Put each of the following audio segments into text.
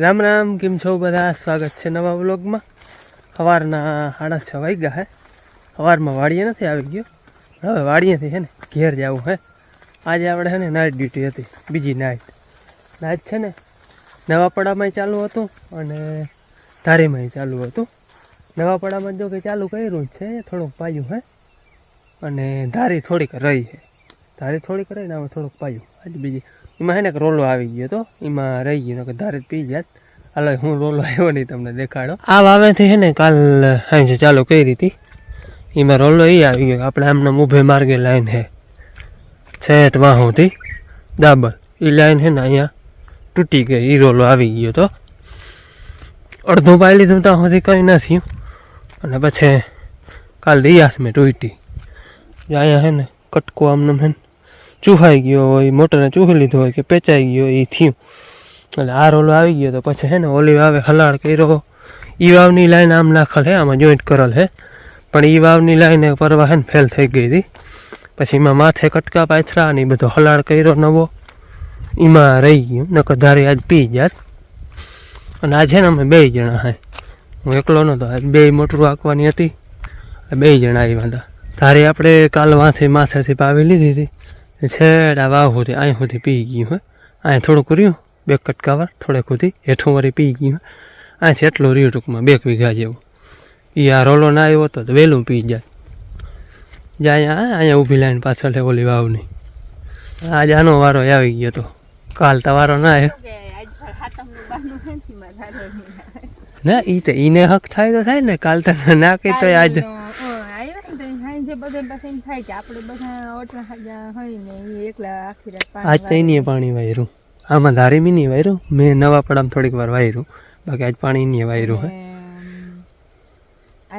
રામ રામ, કેમ છો બધા? સ્વાગત છે નવા બ્લોગમાં સવારના સાડા છ વાગ્યા હે. સવારમાં વાડીએ નથી આવી ગયો. હવે વાડીએથી હે ને ઘેર જવું હે. આજે આપણે હે ને નાઇટ ડ્યુટી હતી, બીજી નાઇટ નાઇટ છે ને નવાપડામાંય ચાલુ હતું અને ધારીમાંય ચાલુ હતું. નવાપડામાં જો કે ચાલુ કર્યું છે, થોડુંક પાયું હે. અને ધારી થોડીક રહી છે ધારી થોડીક રહી ને આમાં થોડુંક પાયું. આજે બીજી, એમાં હે ને એક રોલો આવી ગયો હતો એમાં રહી ગયો કે ધારે પી જાત હાલો, હું રોલો આવ્યો નહીં તમને દેખાડો. આ વાવેથી છે ને કાલ સાંજે ચાલુ કરી હતી એમાં રોલો એ આવી ગયો આપણે આમને ઊભે માર્ગે લાઈન છે છેટ વાહુથી દાબર એ લાઈન છે ને અહીંયા તૂટી ગઈ એ રોલો આવી ગયો તો. અડધું પાઈ લીધું ત્યાં સુધી કંઈ ન થયું. અને પછી કાલ દિયાસ મેં તૂટી. અહીંયા છે ને કટકો આમને છે ચૂહાઈ ગયો હોય, મોટરને ચૂહી લીધો હોય કે પેચાઈ ગયો એ થયું. એટલે આ રોલો આવી ગયો તો પછી છે ને ઓલી વાવે હલાડ કર્યો. ઈ વાવની લાઈન આમ નાખલ હે, આમાં જોઈન્ટ કરેલ હે. પણ ઈ વાવની લાઈન પરવા હે ને ફેલ થઈ ગઈ હતી. પછી એમાં માથે કટકા પાથરા અને એ બધો હલાડ કર્યો નવો. એમાં રહી ગયું, નકર ધારે આજ પી જાત. અને આજે ને અમે બે જણા હે. હું એકલો નહોતો આજ બે મોટરું આંકવાની હતી. બે જણા આવ્યા હતા. ધારે આપણે કાલ માથે માથેથી પાવી લીધી હતી. છેડ વાવ સુધી અહીં સુધી પી ગયું હે. અહીં થોડુંક રહ્યું બે કટકાવાર થોડેક સુધી હેઠું વળી પી ગયું. અહીંથી એટલું રહ્યું ટૂંકમાં બે વીઘા જેવું. એ આ રોલો ના આવ્યો હતો તો વહેલું પી જાય. જાય અહીંયા અહીંયા ઊભી લાઈન પાછળ છે ઓલી વાવની. આજ આનો વારો આવી ગયો તો. કાલ તો વારો ના આવ્યો. ના એ તો એને હક થાય તો થાય ને કાલ તો ના કહી તો આજ આજ તો એની પાણી વાયરું. આમાં ધારી મી નહીં વાયરું. મેં નવા પડામાં થોડીક વાર વાયરું. બાકી આજ પાણી નહીં વાયરું હે.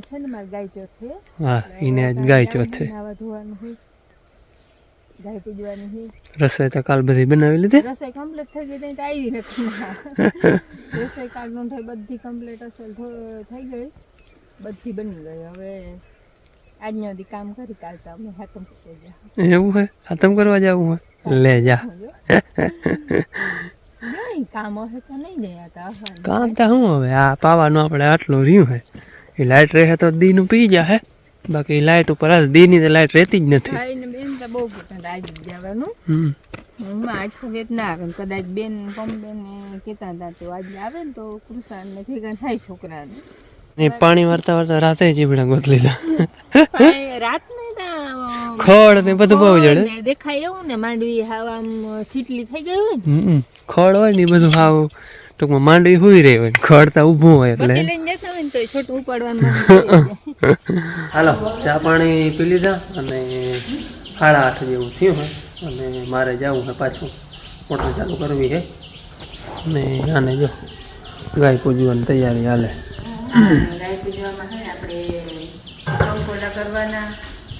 છે ને મારી ગાય ચોથ. છે હા એને આજ ગાય ચોથ. હોય હોય રસોઈ તો કાલ બધી બનાવી લીધી? રસોઈ કમ્પ્લીટ થઈ ગઈ તો આવી નથી રસોઈ કાલ નોંધાઈ બધી કમ્પ્લીટ થો- થઈ ગઈ. બધી બની ગઈ. હવે આજનો દી કામ કરી કાલ તો અમે હાથમ થઈ ગયા એવું હે? ખતમ કરવા જવું હે? લે જા. કામ હશે તો શું હવે? આ પાવાનું આપણે આટલું રહ્યું હે. એ લાઇટ રહે તો દીનું પી જા હે. બાકી લાઇટ ઉપર દીની તો લાઇટ રહેતી જ નથી. ભાઈ ને બેન તો બહુ જવાનું. તો વેત ના આવે કદાચ બેન પમ બેન કહેતા હતા તો આજે આવે ને તો કૃષાન ને ભેગા થાય છોકરાને. ને પાણી વારતા વારતા રાતે ચીબડા ગોત લીધા રાત ખોળ ખડ ને બધું બહુ જડે. દેખાય એવું ને માંડવી હાવ આમ સીટલી થઈ ગઈ હોય ને. હમ ખડ હોય ને બધું હાવ ટૂંકમાં માંડવી હુઈ રહી હોય ખોળતા ઊભું હોય એટલે. લઈને જતા હોય ને તો છોટું ઉપાડવાનું મન થઈ જાય. હાલો ચા પાણી પી લીધા અને સાડા આઠ જેવું થયું હોય અને મારે જવું હોય પાછું. મોટર ચાલુ કરવી છે અને આને જો ગાય પૂજવાની તૈયારી હાલે. ગાય પૂજવામાં છે આપણે કંકોડા કરવાના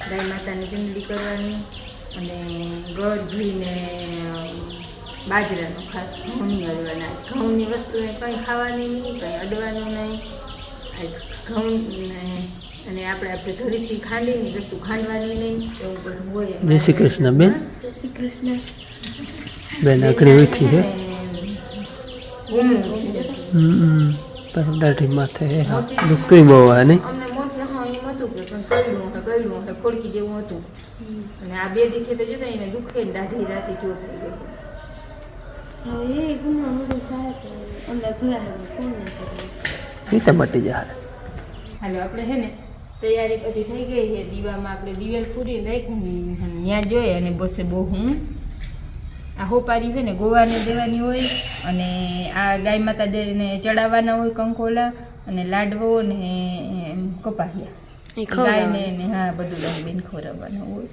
ગાય માતાની ચૂંદડી કરવાની અને ગળ ઘી ને બાજરાનો ખાસ ઘઉંની અડવાના ઘઉંની વસ્તુ એ કંઈ ખાવાની નહીં કંઈ અડવાનું નહીં. ઘઉં અને આપણે આપણે ઘરેથી ખાંડીની વસ્તુ ખાંડવાની નહીં એવું બધું હોય. જય શ્રી કૃષ્ણ બેન? જય શ્રી કૃષ્ણ. બેન આકડી ઉઠી છે પછી દાઢી માથે હે દુખતું બહુ આ નહીં? અમને મોટું હા એમ હતું કે પણ કયડું હે કયડું હે ખોડકી જેવું હતું. અને આ બે દિવસે તો જોતા એને દુખે દાઢી રાતે ચોર થઈ ગઈ. એ મટી જાય હાલો આપણે છે ને તૈયારી પછી થઈ ગઈ છે. દીવામાં આપણે દિવેલ પૂરી રાખી ત્યાં જોઈએ અને બસે બહુ હું આ હોપારી છે ને ગોવાને દેવાની હોય અને આ ગાય માતા માતાજીને ચડાવવાના હોય કંકોલા અને લાડવો ને કપાહિયા ગાયને ને હા બધું ગાય બેન ખવડાવવાનું હોય.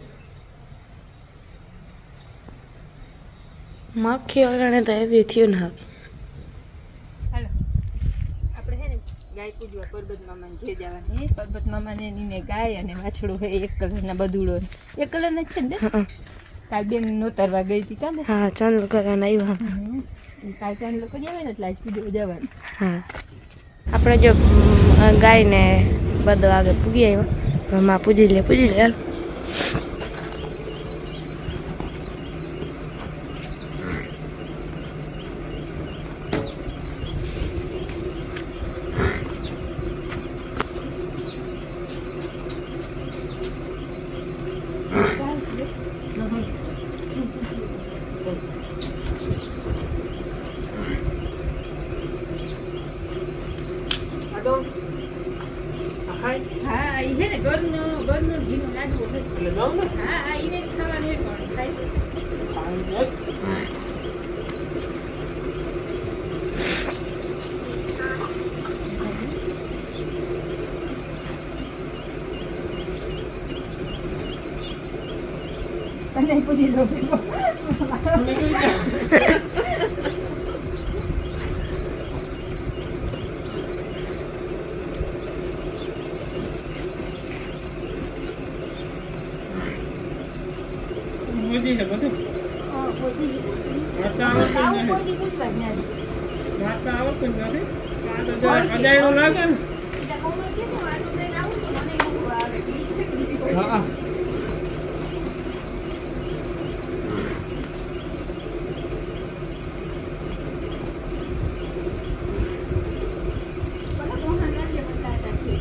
માખી વરણે તો એવી થયું ને હાલો. આપણે છે ને ગાય પૂજવા પરબત મામાને જે જવાની પરબત મામાને નીને ગાય અને વાછડું છે એક કલરના બદુડો ને. એક કલરના જ છે ને? કાલ બેન નોતરવા ગઈ હતી કાને હા ચાંદ કરવાના આવ્યા. કાલ ચાંદ લોકો જ આવે ને એટલે આજ પૂજવા જવાનું. હા. આપણે જો ગાયને બધો આગળ પૂગી આવ્યો. મા પૂજી લે પૂજી લે તો અખાય હા ઈ હે ને ઘરનું ઘરનું ઘીનું લાડુ એટલે નામ ને હા હા ઈને જ ખાવાનું હે પણ ખાય હા Tanda ipod dito. લો છે બધું? હા, વાર્તા આવડતું આવું નથી પૂછી આવડતું જ નથી. વાર્તા અજાયણું લાગે ને? હા લાગે, પણ કાંટા છે.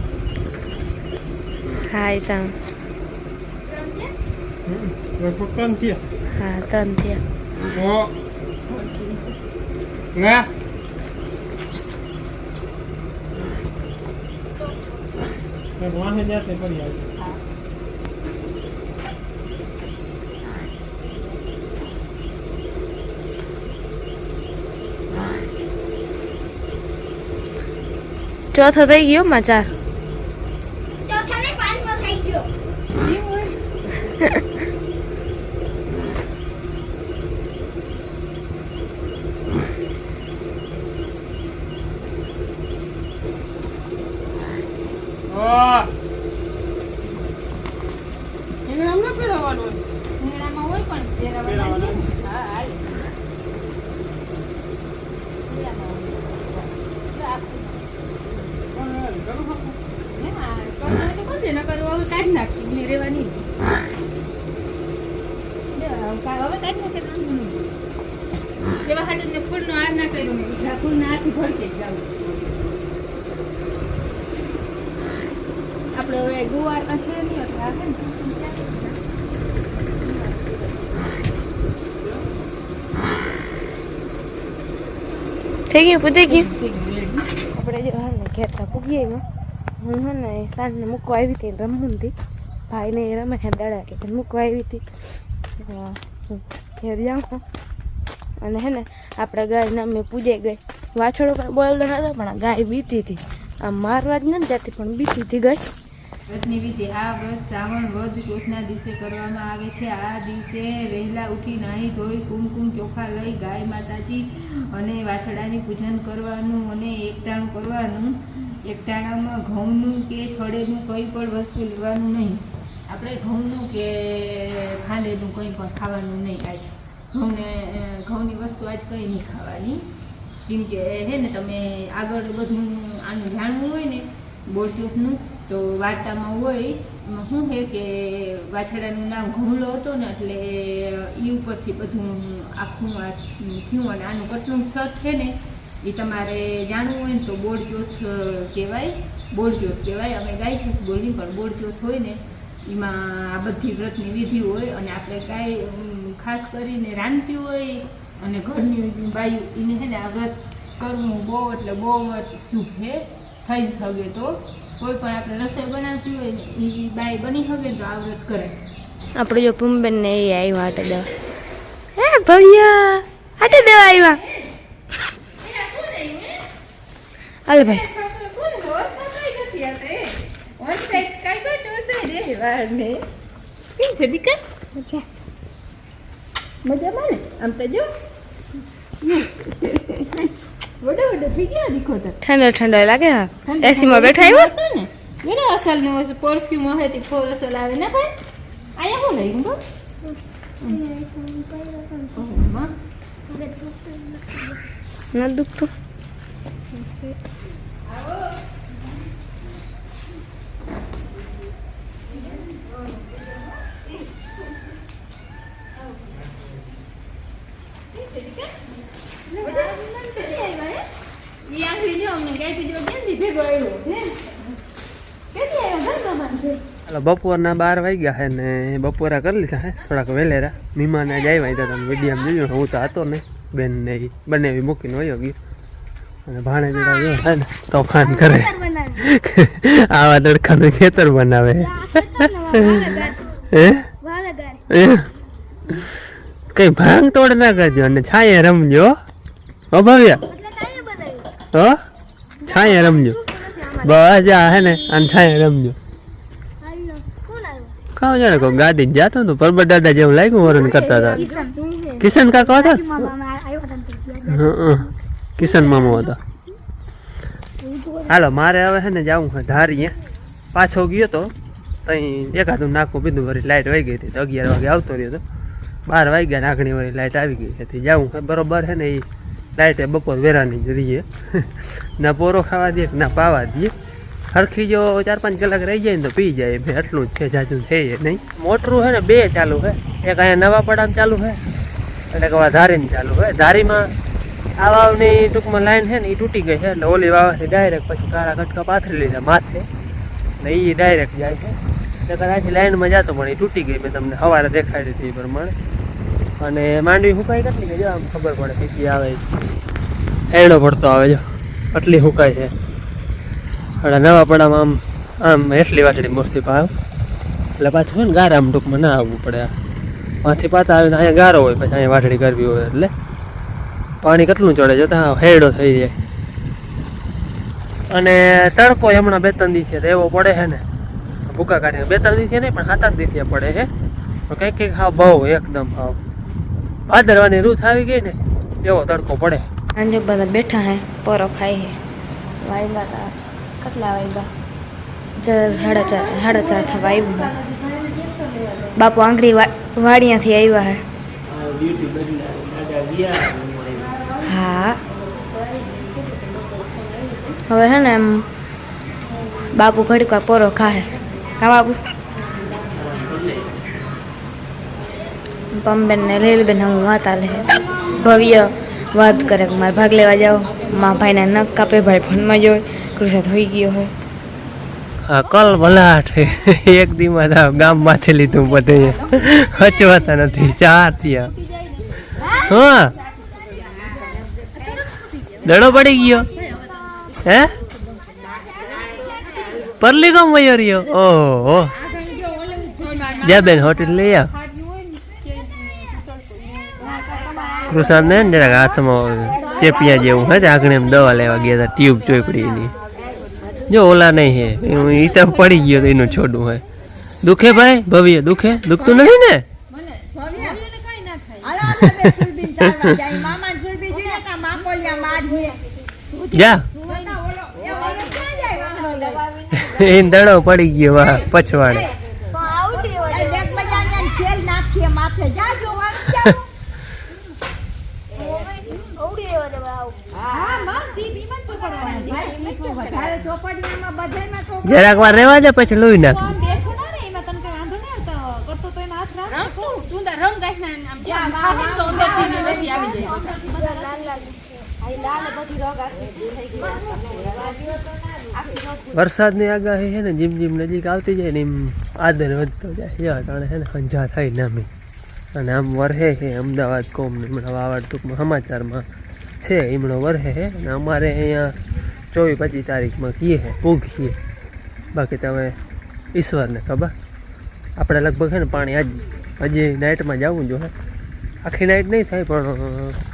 હા એ ત્રણ ત્રણ છે? હમ લગભગ ત્રણ છે હા ત્રણ થયા ઓ ના એક વાંહે જાતે પડી આવી ચોથો થઈ ગયો માં ચાર ઈ હોય. ઓ એને આમ ના પહેરાવાનું હોય. ઉનાળામાં હોય પણ પહેરાવાના છે ને. હા, આવી છે. ઉનાળામાં હોય. જો આખું. પણ શરૂ હતું. હા, કરવું હોય તો કરજે, નકર હવે કાઢી નાખી, એને રહેવાની નહીં. જો, હવે કા- હવે કાઢી નાખે તો વાંધો નહીં. એવા હાટુ ને ફૂલનો હાર ના કર્યો મેં. આ ફૂલના હારથી ભડકે જ જાવું. થઈ ગયું પૂછી ગયું. આપણે જો હા ને ઘેરતા પૂગી આવ્યા હું હે ને સાંજને મૂકવા આવી હતી રમવું હતી ભાઈને રમે દડા એટલે મૂકવા આવી હતી. ઘેર જાઉં અને હે ને, આપણે ગાયને અમે પૂજે ગઈ. વાછડો પણ બોલતો નતો, પણ આ ગાય બીતી હતી. આમ મારવા જ નથી જતી, પણ બીતી હતી ગાય વ્રતની વિધિ. આ વ્રત શ્રાવણ વધ ચોથના દિવસે કરવામાં આવે છે. આ દિવસે વહેલા ઉઠી નાહી ધોઈ, કુમકુમ, ચોખા લઈ ગાય માતાજી અને વાછડાની પૂજન કરવાનું અને એકટાણું કરવાનું. એકટાણામાં ઘઉંનું કે છડેનું કંઈ પણ વસ્તુ લેવાનું નહીં. આપણે ઘઉંનું કે ખાંડેનું કંઈ પણ ખાવાનું નહીં, આજ. ઘઉંને ઘઉંની વસ્તુ આજ કંઈ નહીં ખાવાની. કેમ કે હે ને, તમે આગળ બધું આનું જાણવું હોય ને બોરચૂપનું તો વાર્તામાં હોય શું છે કે વાછડાનું નામ ઘઉંલો હતો ને, એટલે એ ઉપરથી બધું આખું આ થયું અને આનું કેટલું સત છે ને એ તમારે જાણવું હોય ને, તો બોરચોથ કહેવાય. બોરચોથ કહેવાય. અમે ગાય ચોથ બોલી પણ બોરચોથ હોય ને, એમાં આ બધી વ્રતની વિધિ હોય અને આપણે કાંઈ ખાસ કરીને રાંધતી હોય અને ઘરની બાયું એને છે ને આ વ્રત કરવું બહુ એટલે બહુ છે. થઈ શકે તો. કોઈ પણ આપણે રસોઈ બનાવતી હોય ને એ બાઈ બની શકે તો આ વ્રત કરે. આપણે જો પુંબેન ને એ આવ્યા હાટે દેવા. હે ભવ્યા આટે દેવા આવ્યા હાલ ભાઈ. મજામાં ને આમ તો જો વડો વડો થઈ ગયા દીખો તો ઠંડો ઠંડો લાગે હા એસીમાં બેઠા આવ્યા ને એને અસલ નો પરફ્યુમ હોય તે ફોર અસલ આવે ને ભાઈ અહીંયા હું લઈ ગયો ન દુખતું ઈ આંગળી જો અમને આવ્યો હે બપોરના બાર વાગ્યા છે ને બપોરા કરી લીધા છે થોડાક વહેલેરા મીમાને જ આવ્યા હતા તમે વીડિયો જોયું હું તો હતો ને બેન ને બંને બી મૂકીને વયો ગયો. અને ભાણે જેડા ગયો છે ને તોફાન કરે. આવા તડકાનું ખેતર બનાવે. હે? કઈ ભાંગ તોડ ના કરજો અને છાયે રમજો. હો ભવ્ય. હો? છાંયે રમજો. બસ આ હે ને અને છાંયે રમજો. કાવ જાણે કોઈ ગાડી જાતો તો પરબત દાદા જેવું લાગ્યું વરણ કરતા હતા. કિશન. કાકા હતા? હં, કિશન મામો હતા. હાલો મારે હવે છે ને જવું છે ધારીએ. પાછો ગયો તો તઈ એકાદું નાખું પીધું વળી લાઇટ વહી ગઈ હતી તો અગિયાર વાગે આવતો રહ્યો તો. બાર વાગ્યા નાખણી વળી લાઇટ આવી ગઈ હતી. જવું છે બરોબર છે ને એ લાઇટે બપોર વેરાની જ રહીએ. ના પોરો ખાવા દે, ના પાવા દઈએ હરખી જો ચાર પાંચ કલાક રહી જાય ને તો પી જાય. બે, આટલું જ છે, જાજુ છે એ નહીં. મોટરું છે ને બે ચાલુ છે એક અહીંયા નવા પડામ ચાલુ છે એટલે કે ધારીને ચાલુ છે ધારીમાં આ વાવની ટૂંકમાં લાઈન છે ને એ તૂટી ગઈ છે એટલે ઓલી વાવાથી ડાયરેક્ટ પછી કાળા કટકા પાથરી લીધા માથે. ને એ ડાયરેક્ટ જાય છે. એટલે કદાચ લાઈનમાં જતો પણ એ તૂટી ગઈ મેં તમને સવારે દેખાડી હતી એ પ્રમાણે. અને માંડવી હુકાઈ કેટલી કે જો આમ ખબર પડે કેટલી આવે એડો પડતો આવે જો આટલી હુકાય છે. એટલે નવા પડામાં આમ આમ એટલી વાટડી મોટી પાવ એટલે પાછું હોય ને, ગારામ ટૂંકમાં ના આવવું પડે માંથી પાતા આવે ને અહીંયા ગારો હોય, પછી અહીંયા વાટડી કરવી હોય, એટલે. પાણી કેટલું ચડે છે? ત્યાં હેડો થઈ જાય. અને તડકો હમણાં બે ત્રણ દિવસે એવો પડે છે ને. ભૂકા કાઢીને બે ત્રણ દિવસે નહીં, પણ સાત આઠ દિવસે પડે છે. કંઈક કંઈક હા બહુ, એકદમ હાવ. ભાદરવાની રૂથ આવી ગઈ ને, એવો તડકો પડે. આજે બધા બેઠા હે, પરો ખાઈ હે. વાયગા તા, કેટલા વાયગા? ચાર સાડા ચાર સાડા ચાર થવા આવ્યું બાપુ આંગળી વાડિયાથી આવ્યા હે. હા. હવે હે ને એમ, બાપુ ઘડીક પોરો ખાહે. હા, બાપુ? પંબેન ને લીલબેન હું વાત આલે ભવ્ય વાત કરે કે મારે ભાગ લેવા જાઓ. મા ભાઈને નખ કાપે, ભાઈ ફોનમાં જોઈ કૃષા થઈ ગયો હોય કલ ભલાટ એક દીમાં તો ગામમાંથી લીધું બધે. હચવાતા નથી. ચાર થયા. હા. દડો પડી ગયો. હે? પરલી ગામ વયો રહ્યો? ઓહો. જ્યાં બેન, હોટેલ લઈ આવ. કૃષાન ને જરાક હાથમાં ચેપિયા જેવું હે આગળ એમ દવા લેવા ગયા હતા ટ્યુબ ચોપડીની. જો ઓલા નહીં હે એ તો પડી ગયો તો એનું છોડું હે. દુખે ભાઈ? ભવ્ય દુખે? દુખતું નથી ને? જા. એ દડો પડી ગયો વાહ પછવાડે. જરાક વાર રહેવા દે પછી લોહી નાખ. વરસાદની આગાહી છે ને જીમ જીમ નજીક આવતી જાય ને એમ આદર વધતો જાય. યા છે ને ખંજા થાય નામી. અને આમ વરહે છે અમદાવાદ કોમ ને હમણાં વાવાડ ટૂંકમાં સમાચારમાં છે એમણો વરહે છે. અને અમારે અહીંયા ચોવીસ પચીસ તારીખમાં કીએ છે પૂગીએ બાકી તમે ઈશ્વરને ખબર. આપણે લગભગ છે ને પાણી આજ હજી નાઇટમાં જવું જોઈએ આખી નાઇટ નહીં થાય પણ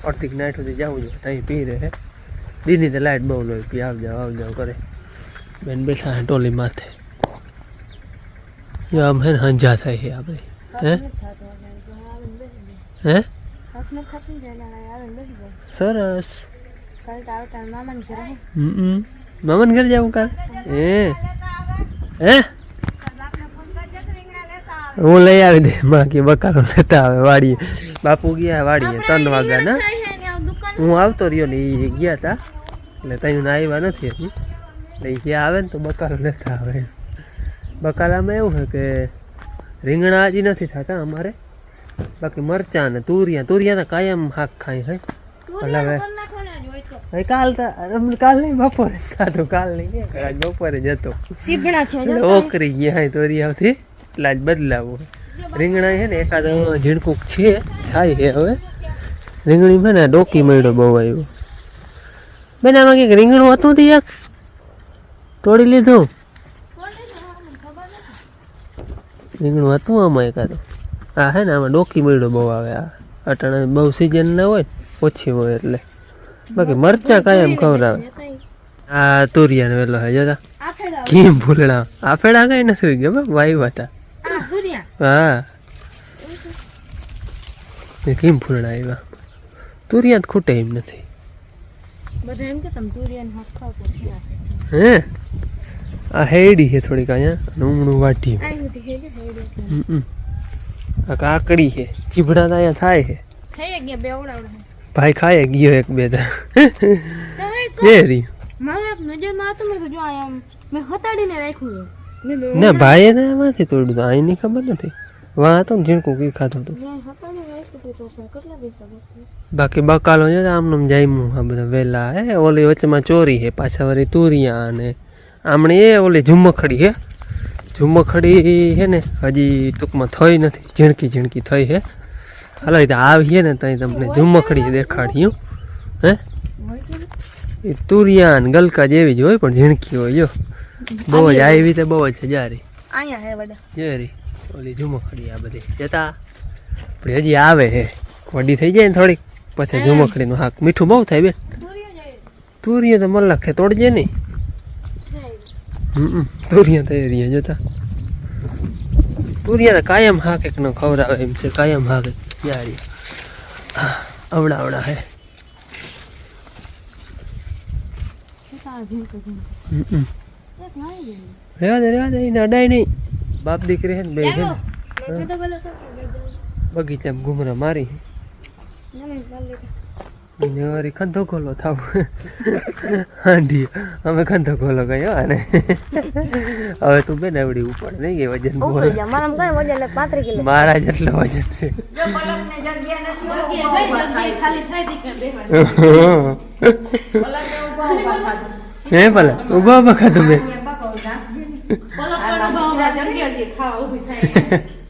અડધી નાઇટ સુધી જવું જોઈએ ત્યાં પી રહે દીદી તો લાઇટ બહુ લોહી પી આવ જાવ આવ જાવ કરે. બેન બેઠા હે ટોલી માથે. જો આમ હે ને હંજા થાય છે આપણે હે? હે? સરસ. હમ. મામાને ઘર જાવું કાલ? હે? હે? હું લઈ આવી દે. માં કે બકારો લેતા આવે વાડીએ. બાપુ ગયા વાડીએ ત્રણ વાગ્યા ના? હું આવતો રહ્યો ને એ ગયા હતા એટલે ત્યાં આવ્યા નથી હજી. એટલે ઈ આવે ને તો બકારો લેતા આવે બકાલામાં એવું છે કે રીંગણા હજી નથી થતા અમારે. બાકી મરચાં ને તુરિયા. તુરિયા તો કાયમ શાક ખાય હે. એટલે હવે હવે કાલ તો કાલ નહીં બપોરે જ ખાધું કાલ નહીં? આજ બપોરે જતો. ઓકરી ગયા હે તોરિયાથી એટલે આજ બદલાવું રીંગણા છે ને એકાદ ઝીણકુક છે થાય છે હવે. રીંગણી છે ને ડોકી મળ્યો બહુ આવ્યો. બેન આમાં કંઈક રીંગણું હતું તે એક? તોડી લીધું? રીંગણું હતું આમાં એકાદું? આ હે ને આમાં ડોકી મળ્યો બહુ આવે. આ અટાણે બહુ સિઝન ના હોય ઓછી હોય એટલે. બાકી મરચાં કાયમ ખવડાવે? આ તુરિયાનો વેલો હે જોતા? કેમ ભૂલડા? આ ફેડા કઈ નથી ગયો વાયુ વાતા. હા. એ કેમ ફૂલડા આવ્યા? તુરિયા ખૂટે એમ નથી. હે? આ હેડી છે થોડીક અહીંયા ઉમણું હમ. આ કાકડી છે ચીભડા તો અહીંયા થાય છે. થઈ ગયા બે ઓડાવડા ભાઈ ખાય ગયો એક બે તો તમે એ રી મારો એક નજરમાં હતું મેં જો આમ મેં હતાડીને રાખ્યું મેં ના ભાઈ એને એમાંથી તોડ્યું હતું. અહીંની ખબર નથી. વાં હતો ને ઝીણકું કઈ ખાતું હતું. તો બાકી? બકાલો છે આમનું જાયમું આ બધા વેલા. હે ઓલી વચ્ચેમાં ચોરી છે પાછા વળી તુરિયા અને આમણે એ ઓલી ઝુમ્મખડી હે ઝુમ્મખડી હે ને હજી ટૂંકમાં થઈ નથી. ઝીણકી ઝીણકી થઈ છે. હાલો એ તો આવીએ ને ત્યાં તમને ઝુમ્મખડી દેખાડ્યું. હે? એ તુરિયા ને ગલકા જેવી જ હોય પણ ઝીણકી હોય જો. બહુ જ આવી તો બહુ જ છે જારી અહીંયા હે વડા. જેરી ઓલી ઝુમખડી આ બધી. જતા પણ હજી આવે હે. વડી થઈ જાય ને થોડીક. પછી ઝુમખડીનું હાક. મીઠું બહુ થાય બેન. તુરિયા તો મલ્લખ તોડજે નહીં હમ તુરિયા થઈ રહ્યા જોતા. તુરિયા તો કાયમ હાક એક નો ખવડાવે એમ છે કાયમ હાક જારી આવડા આવડા હે. હમ રેવા દે રેવા દે એને અડાય નહીં. બાપ દીકરી હે બે છે ને બગીચામાં ઘૂમરા મારી એને ખંધો ખોલો થાવ. હાંડી અમે ખંધો ખોલો કયો અને હવે તું બેન એવડી ઉપર નહીં ગઈ વજન બોલ. મારા કઈ વજન મારા જેટલો વજન છે. હે ભલે ઊભા ઊભા ખાધું મેં.